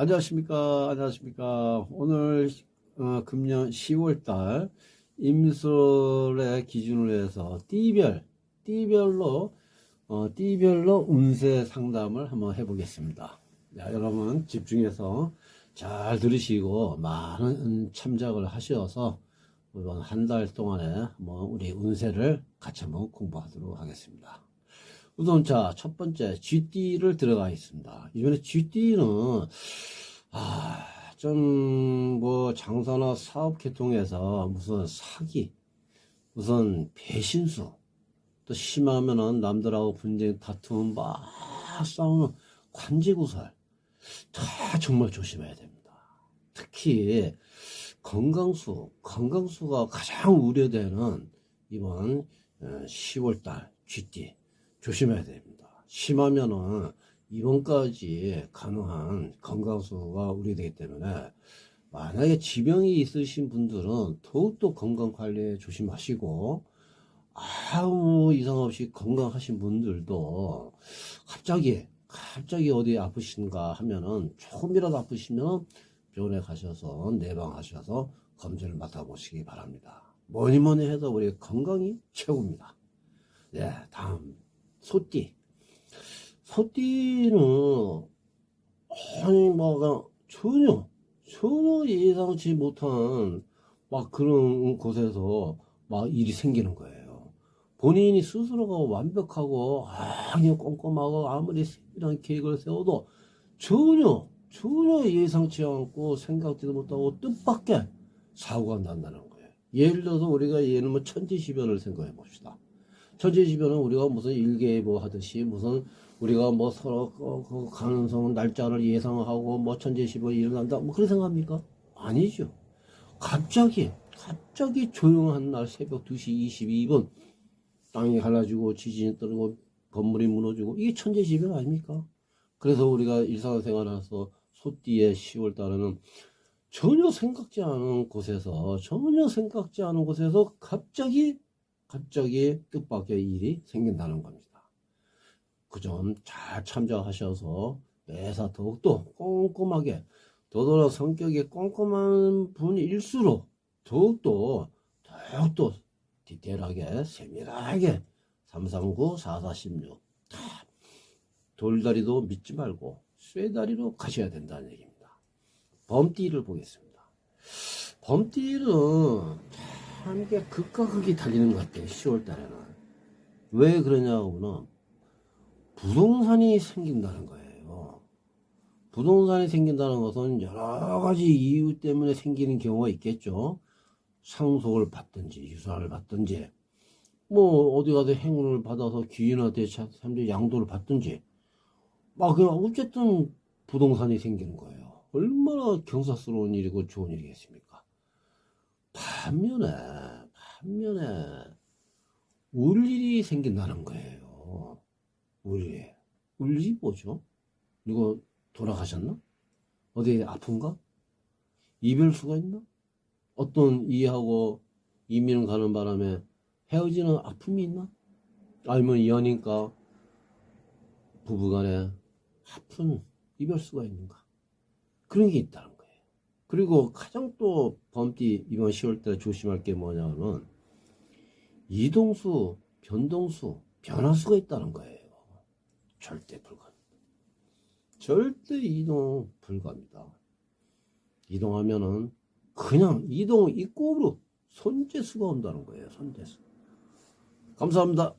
안녕하십니까. 안녕하십니까. 오늘 어, 금년 10월달 임술의 기준으로 해서 띠별, 띠별로 어, 띠별로 운세 상담을 한번 해보겠습니다. 자, 여러분 집중해서 잘 들으시고 많은 참작을 하셔서 이번 한 달 동안에 한번 우리 운세를 같이 한번 공부하도록 하겠습니다. 우선 자, 첫 번째 GT를 들어가 있습니다. 이번에 GT는 아, 좀 뭐 장사나 사업 계통에서 무슨 사기, 무슨 배신수, 또 심하면은 남들하고 분쟁 다툼 막 싸우는 관제구설 다 정말 조심해야 됩니다. 특히 건강수, 건강수가 가장 우려되는 이번 10월달 GT 조심해야 됩니다. 심하면은 입원까지 가능한 건강수가 우려되기 때문에 만약에 지병이 있으신 분들은 더욱더 건강 관리에 조심하시고 아무 이상 없이 건강하신 분들도 갑자기 갑자기 어디 아프신가 하면은 조금이라도 아프시면 병원에 가셔서 내방하셔서 검진을 맡아보시기 바랍니다. 뭐니 뭐니 해도 우리 건강이 최고입니다. 네, 다음 소띠. 소띠는 아니 뭐 전혀 전혀 예상치 못한 막 그런 곳에서 막 일이 생기는 거예요. 본인이 스스로가 완벽하고 아주 꼼꼼하고 아무리 세밀한 계획을 세워도 전혀 전혀 예상치 않고 생각지도 못하고 뜻밖의 사고가 난다는 거예요. 예를 들어서 우리가 예를 뭐 천지시변을 생각해 봅시다. 천지시변은 우리가 무슨 일계예보 하듯이 무슨 우리가 뭐 서로 그- 그 가능성 날짜를 예상하고 뭐 천지시변이 일어난다 뭐 그런 생각합니까? 아니죠. 갑자기 갑자기 조용한 날 새벽 2시 22분 땅이 갈라지고 지진이 떨고 건물이 무너지고 이게 천재지변 아닙니까? 그래서 우리가 일상생활에서 소띠의 10월 달에는 전혀 생각지 않은 곳에서 전혀 생각지 않은 곳에서 갑자기 갑자기 뜻밖의 일이 생긴다는 겁니다. 그 점 잘 참작하셔서 매사 더욱더 꼼꼼하게 더더러 성격이 꼼꼼한 분일수록 더욱더 더욱더 디테일하게 세밀하게 339, 4416 다 돌다리도 믿지 말고 쇠다리로 가셔야 된다는 얘기입니다. 범띠를 보겠습니다. 범띠는 참 이게 극과 극이 달리는 것 같아요. 10월 달에는. 왜 그러냐고는 부동산이 생긴다는 거예요. 부동산이 생긴다는 것은 여러 가지 이유 때문에 생기는 경우가 있겠죠. 상속을 받든지 유산을 받든지 뭐 어디 가서 행운을 받아서 귀인한테 사람들이 양도를 받든지 막 그냥 어쨌든 부동산이 생기는 거예요. 얼마나 경사스러운 일이고 좋은 일이겠습니까? 반면에 반면에 울 일이 생긴다는 거예요. 울 일. 울 일이 뭐죠? 누가 돌아가셨나? 어디 아픈가? 이별 수가 있나? 어떤 이해하고 이민을 가는 바람에 헤어지는 아픔이 있나? 아니면 연인과 부부간에 아픈 이별 수가 있는가? 그런 게 있다는 거예요. 그리고 가장 또 범띠 이번 10월 때 조심할 게 뭐냐면 이동수, 변동수, 변화수가 있다는 거예요. 절대 불가합니다. 절대 이동 불가합니다. 이동하면은 그냥 이동 입구로 손재수가 온다는 거예요. 손재수. 감사합니다.